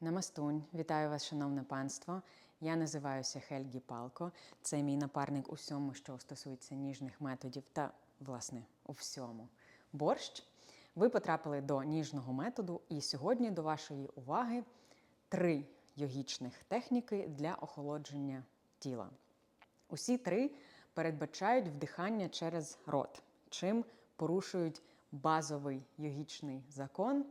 Намастунь, вітаю вас, шановне панство. Я називаюся Хельгі Палко. Це мій напарник у всьому, що стосується ніжних методів та, власне, у всьому. Борщ. Ви потрапили до ніжного методу, і сьогодні до вашої уваги три йогічних техніки для охолодження тіла. Усі три передбачають вдихання через рот, чим порушують базовий йогічний закон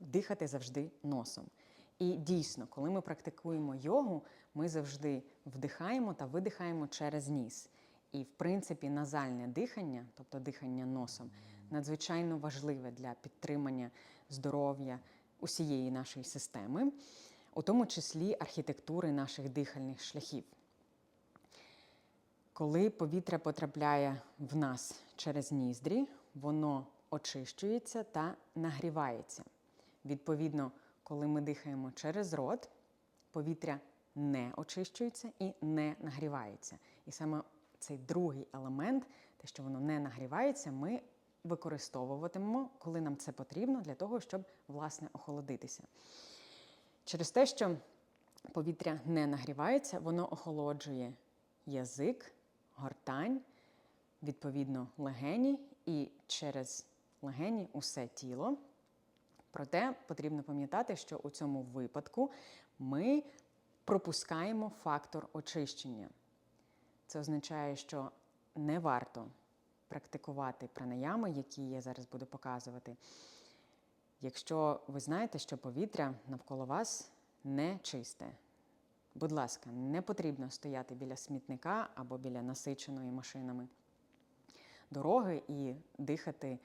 дихати завжди носом. І дійсно, коли ми практикуємо йогу, ми завжди вдихаємо та видихаємо через ніс. І, в принципі, назальне дихання, тобто дихання носом, надзвичайно важливе для підтримання здоров'я усієї нашої системи, у тому числі архітектури наших дихальних шляхів. Коли повітря потрапляє в нас через ніздрі, воно очищується та нагрівається. Відповідно, коли ми дихаємо через рот, повітря не очищується і не нагрівається. І саме цей другий елемент, те, що воно не нагрівається, ми використовуватимемо, коли нам це потрібно, для того, щоб власне охолодитися. Через те, що повітря не нагрівається, воно охолоджує язик, гортань, відповідно, легені і через легені усе тіло. Проте потрібно пам'ятати, що у цьому випадку ми пропускаємо фактор очищення. Це означає, що не варто практикувати пранаями, які я зараз буду показувати, якщо ви знаєте, що повітря навколо вас не чисте. Будь ласка, не потрібно стояти біля смітника або біля насиченої машинами дороги і дихати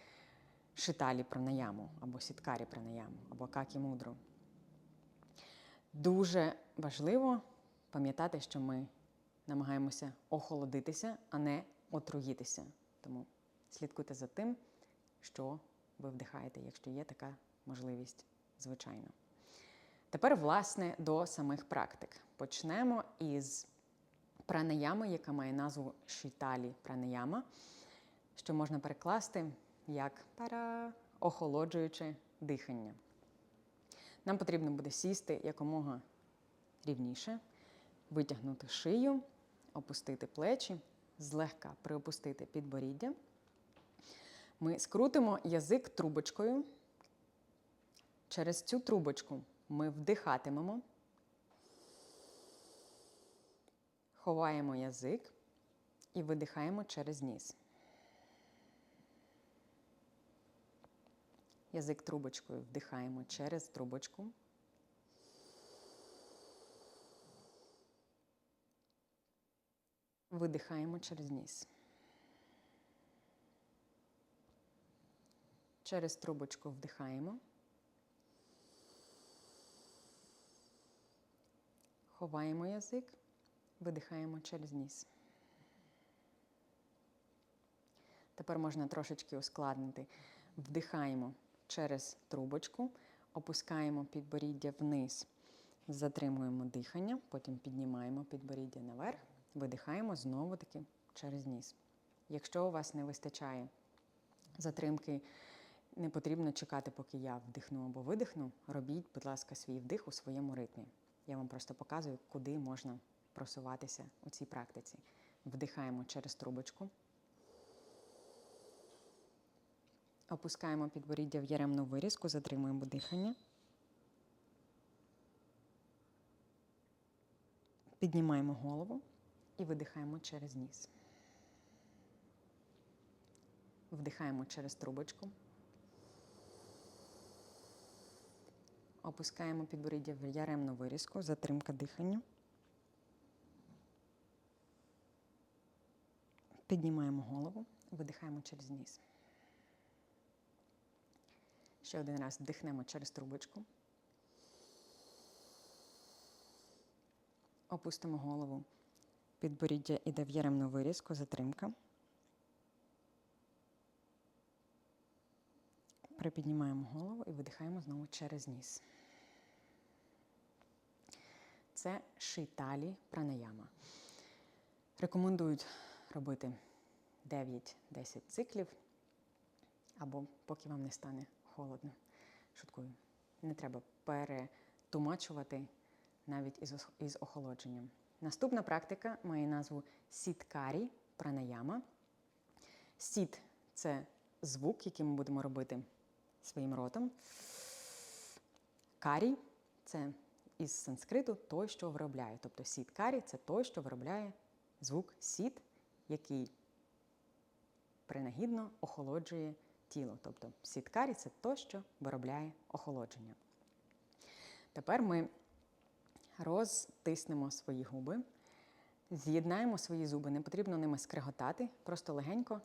шиталі пранаяму, або сіткарі пранаяму, або какі мудру. Дуже важливо пам'ятати, що ми намагаємося охолодитися, а не отруїтися. Тому слідкуйте за тим, що ви вдихаєте, якщо є така можливість, звичайно. Тепер, власне, до самих практик. Почнемо із пранаями, яка має назву Шіталі пранаяма, що можна перекласти як пара охолоджуюче дихання. Нам потрібно буде сісти якомога рівніше, витягнути шию, опустити плечі, злегка приопустити підборіддя. Ми скрутимо язик трубочкою. Через цю трубочку ми вдихатимемо, ховаємо язик і видихаємо через ніс. Язик трубочкою вдихаємо через трубочку. Видихаємо через ніс. Через трубочку вдихаємо. Ховаємо язик, видихаємо через ніс. Тепер можна трошечки ускладнити. Вдихаємо через трубочку, опускаємо підборіддя вниз, затримуємо дихання, потім піднімаємо підборіддя наверх, видихаємо знову-таки через ніс. Якщо у вас не вистачає затримки, не потрібно чекати, поки я вдихну або видихну. Робіть, будь ласка, свій вдих у своєму ритмі. Я вам просто показую, куди можна просуватися у цій практиці. Вдихаємо через трубочку. Опускаємо підборіддя в яремну вирізку, затримуємо дихання. Піднімаємо голову і видихаємо через ніс. Вдихаємо через трубочку. Опускаємо підборіддя в яремну вирізку, затримка дихання. Піднімаємо голову, видихаємо через ніс. Ще один раз вдихнемо через трубочку. Опустимо голову. Підборіддя іде в яремну вирізку, затримка. Припіднімаємо голову і видихаємо знову через ніс. Це шиталі пранаяма. Рекомендують робити 9-10 циклів або поки вам не стане холодно. Шуткую. Не треба втумачувати навіть із, із охолодженням. Наступна практика має назву сіткарі пранаяма. Сіт це звук, який ми будемо робити своїм ротом. Карі це із санскриту той, що виробляє. Тобто сіт карі це той, що виробляє звук сіт, який принагідно охолоджує тіло. Тобто сіт карі це то, що виробляє охолодження. Тепер ми розтиснемо свої губи, з'єднаємо свої зуби. Не потрібно ними скреготати, просто легенько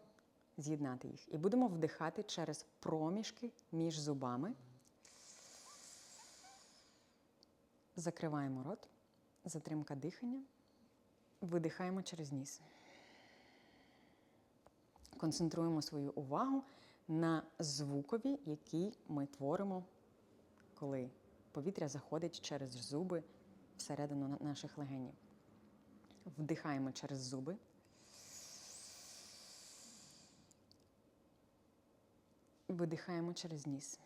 з'єднати їх. І будемо вдихати через проміжки між зубами. Закриваємо рот, затримка дихання, видихаємо через ніс. Концентруємо свою увагу на звукові, які ми творимо, коли повітря заходить через зуби всередину наших легенів. Вдихаємо через зуби. Видихаємо через ніс.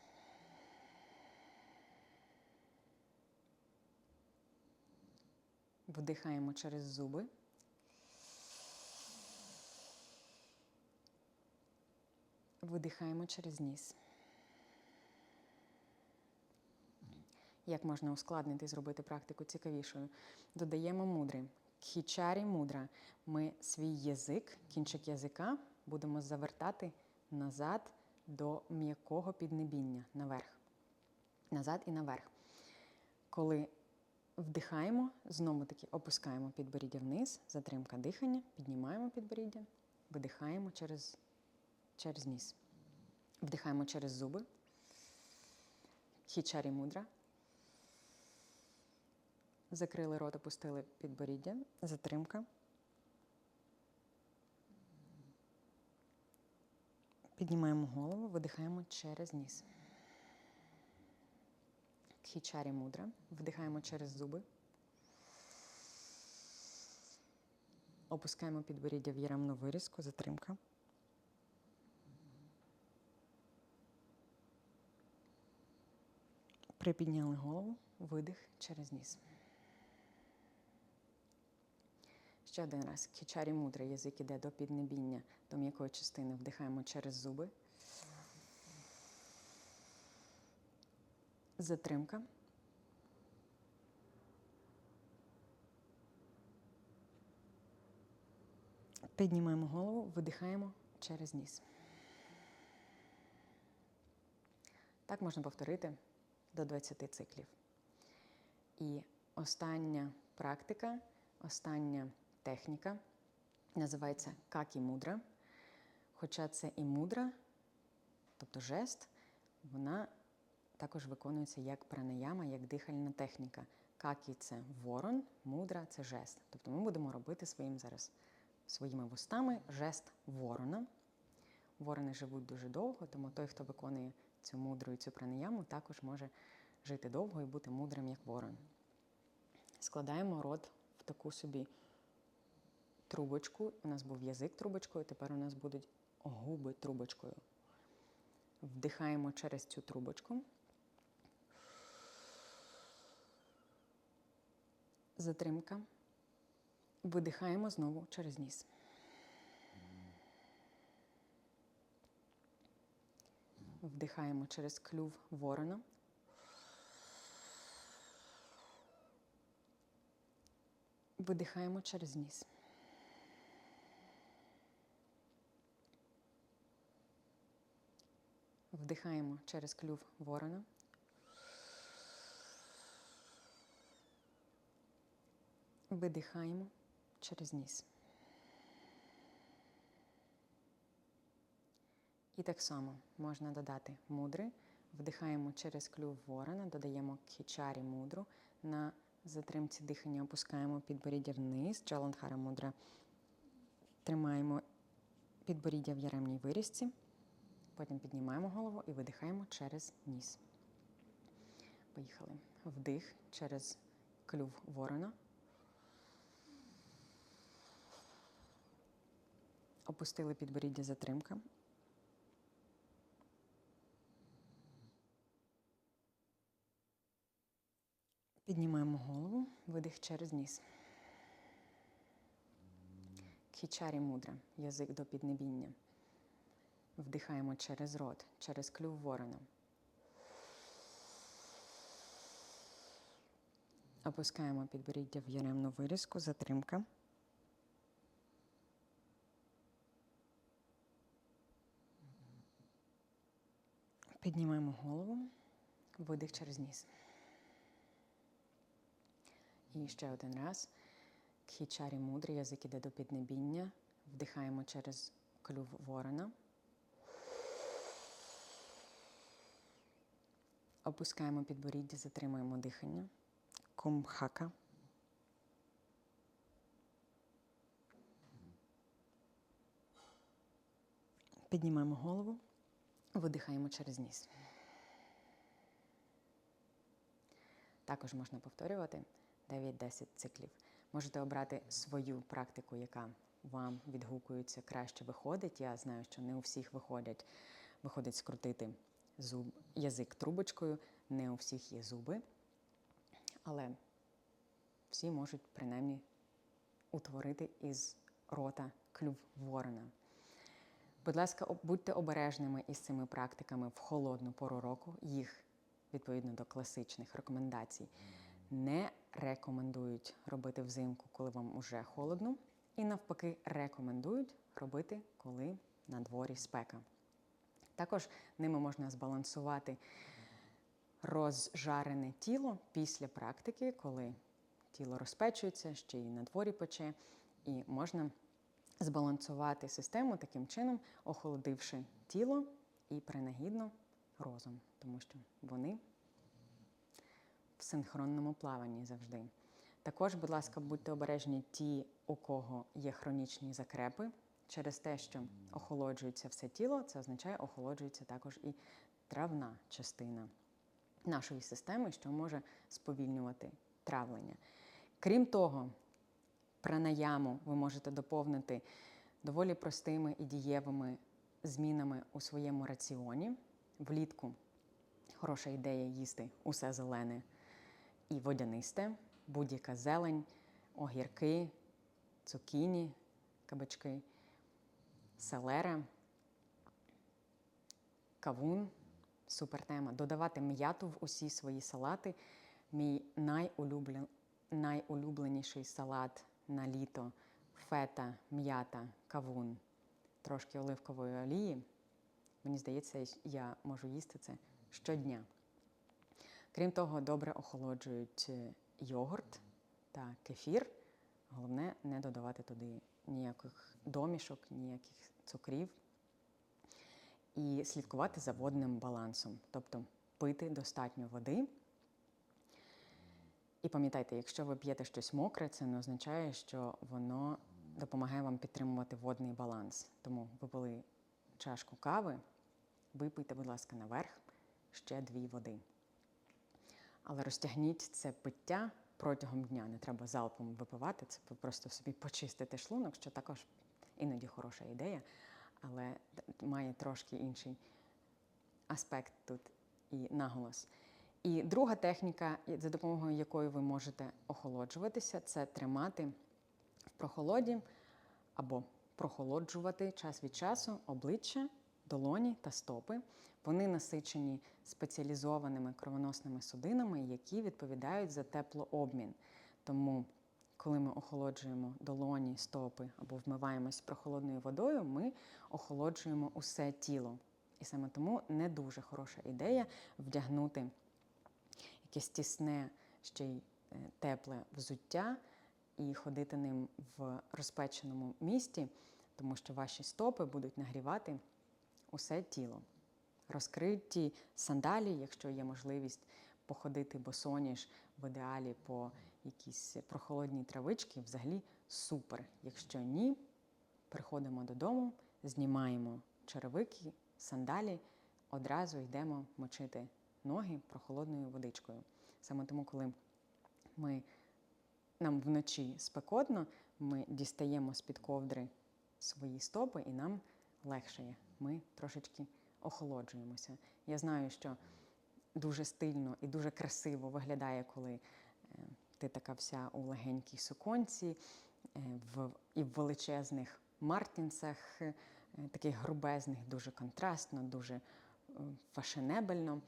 Вдихаємо через зуби. Видихаємо через ніс. Як можна ускладнити зробити практику цікавішою? Додаємо мудри. Кхічарі мудра. Ми свій язик, кінчик язика будемо завертати назад до м'якого піднебіння наверх. Назад і наверх. Коли вдихаємо, знову таки опускаємо підборіддя вниз, затримка дихання, піднімаємо підборіддя, видихаємо через, через ніс. Вдихаємо через зуби. Хічарі мудра. Закрили рот, опустили підборіддя, затримка. Піднімаємо голову, видихаємо через ніс. Кхічарі мудра. Вдихаємо через зуби. Опускаємо підборіддя в яремну вирізку, затримка. Припідняли голову, видих через ніс. Ще один раз. Кічарі мудра. Язик іде до піднебіння, до м'якої частини. Вдихаємо через зуби. Затримка. Піднімаємо голову, видихаємо через ніс. Так можна повторити до 20 циклів. І остання практика, остання техніка називається какі мудра. Хоча це і мудра, тобто жест, вона також виконується як пранаяма, як дихальна техніка. Какі це ворон, мудра це жест. Тобто ми будемо робити своїм зараз своїми вустами жест ворона. Ворони живуть дуже довго, тому той, хто виконує цю мудру і цю пранаяму, також може жити довго і бути мудрим, як ворон. Складаємо рот в таку собі трубочку. У нас був язик трубочкою, тепер у нас будуть губи трубочкою. Вдихаємо через цю трубочку. Затримка. Видихаємо знову через ніс. Вдихаємо через клюв ворона. Видихаємо через ніс. Вдихаємо через клюв ворона. Видихаємо через ніс. І так само можна додати мудри. Вдихаємо через клюв ворона, додаємо кхічарі мудру. На затримці дихання опускаємо підборіддя вниз, джаландхара мудра. Тримаємо підборіддя в яремній вирізці. Потім піднімаємо голову і видихаємо через ніс. Поїхали. Вдих через клюв ворона. Опустили підборіддя затримка. Піднімаємо голову, видих через ніс. Кхічарі мудра, язик до піднебіння. Вдихаємо через рот, через клюв ворона. Опускаємо підборіддя в яремну вирізку, затримка. Піднімаємо голову, видих через ніс. І ще один раз. Кхічарі мудрі, язик іде до піднебіння. Вдихаємо через клюв ворона. Опускаємо підборіддя, затримуємо дихання. Кумбхака. Піднімаємо голову, видихаємо через ніс. Також можна повторювати 9-10 циклів. Можете обрати свою практику, яка вам відгукується, краще виходить. Я знаю, що не у всіх виходять. Виходить скрутити зуб, язик трубочкою, не у всіх є зуби, але всі можуть принаймні утворити із рота клюв ворона. Будь ласка, будьте обережними із цими практиками в холодну пору року. Їх відповідно до класичних рекомендацій не рекомендують робити взимку, коли вам уже холодно, і навпаки, рекомендують робити, коли на дворі спека. Також ними можна збалансувати розжарене тіло після практики, коли тіло розпечується, ще й на дворі пече, і можна збалансувати систему таким чином, охолодивши тіло і принагідно розум, тому що вони синхронному плаванні завжди. Також, будь ласка, будьте обережні ті, у кого є хронічні закрепи. Через те, що охолоджується все тіло, це означає, охолоджується також і травна частина нашої системи, що може сповільнювати травлення. Крім того, пранаяму ви можете доповнити доволі простими і дієвими змінами у своєму раціоні. Влітку хороша ідея їсти усе зелене і водянисте, будь-яка зелень, огірки, цукіні, кабачки, селера, кавун, супер тема. Додавати м'яту в усі свої салати. Мій найулюблен... найулюбленіший салат на літо фета, м'ята, кавун, трошки оливкової олії. Мені здається, я можу їсти це щодня. Крім того, добре охолоджують е, йогурт та кефір. Головне не додавати туди ніяких домішок, ніяких цукрів. І слідкувати за водним балансом, тобто пити достатньо води. І пам'ятайте, якщо ви п'єте щось мокре, це не означає, що воно допомагає вам підтримувати водний баланс. Тому випили чашку кави, випийте, будь ласка, наверх ще дві води. Але розтягніть це пиття протягом дня. Не треба залпом випивати, це просто собі почистити шлунок, що також іноді хороша ідея, але має трошки інший аспект тут і наголос. І друга техніка, за допомогою якої ви можете охолоджуватися, це тримати в прохолоді або прохолоджувати час від часу обличчя, долоні та стопи. Вони насичені спеціалізованими кровоносними судинами, які відповідають за теплообмін. Тому, коли ми охолоджуємо долоні, стопи або вмиваємось прохолодною водою, ми охолоджуємо усе тіло. І саме тому не дуже хороша ідея вдягнути якесь тісне, ще й е, тепле взуття і ходити ним в розпеченому місті, тому що ваші стопи будуть нагрівати усе тіло. Розкриті сандалі, якщо є можливість походити босоніж в ідеалі по якійсь прохолодній травичці, взагалі супер. Якщо ні, приходимо додому, знімаємо черевики, сандалі, одразу йдемо мочити ноги прохолодною водичкою. Саме тому, коли ми, нам вночі спекотно, ми дістаємо з-під ковдри свої стопи і нам легшає. Ми трошечки охолоджуємося. Я знаю, що дуже стильно і дуже красиво виглядає, коли ти така вся у легенькій суконці, е, в, і в величезних мартінсах, е, таких грубезних, дуже контрастно, дуже е, фашенебельно,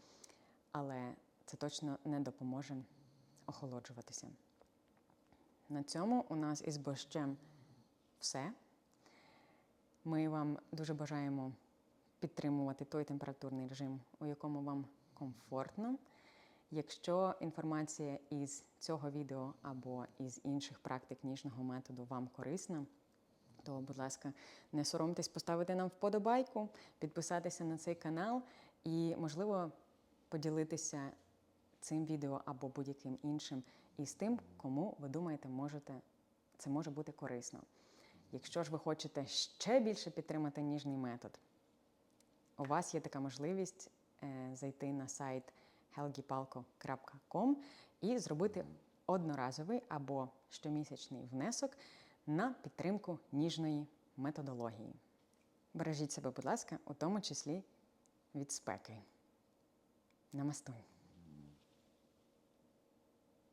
але це точно не допоможе охолоджуватися. На цьому у нас із борщем все. Ми вам дуже бажаємо підтримувати той температурний режим, у якому вам комфортно. Якщо інформація із цього відео або із інших практик ніжного методу вам корисна, то, будь ласка, не соромтесь поставити нам вподобайку, підписатися на цей канал і, можливо, поділитися цим відео або будь-яким іншим із тим, кому ви думаєте, можете, це може бути корисно. Якщо ж ви хочете ще більше підтримати ніжний метод, у вас є така можливість е, зайти на сайт helgipalko.com і зробити одноразовий або щомісячний внесок на підтримку ніжної методології. Бережіть себе, будь ласка, у тому числі від спеки. Намастуй!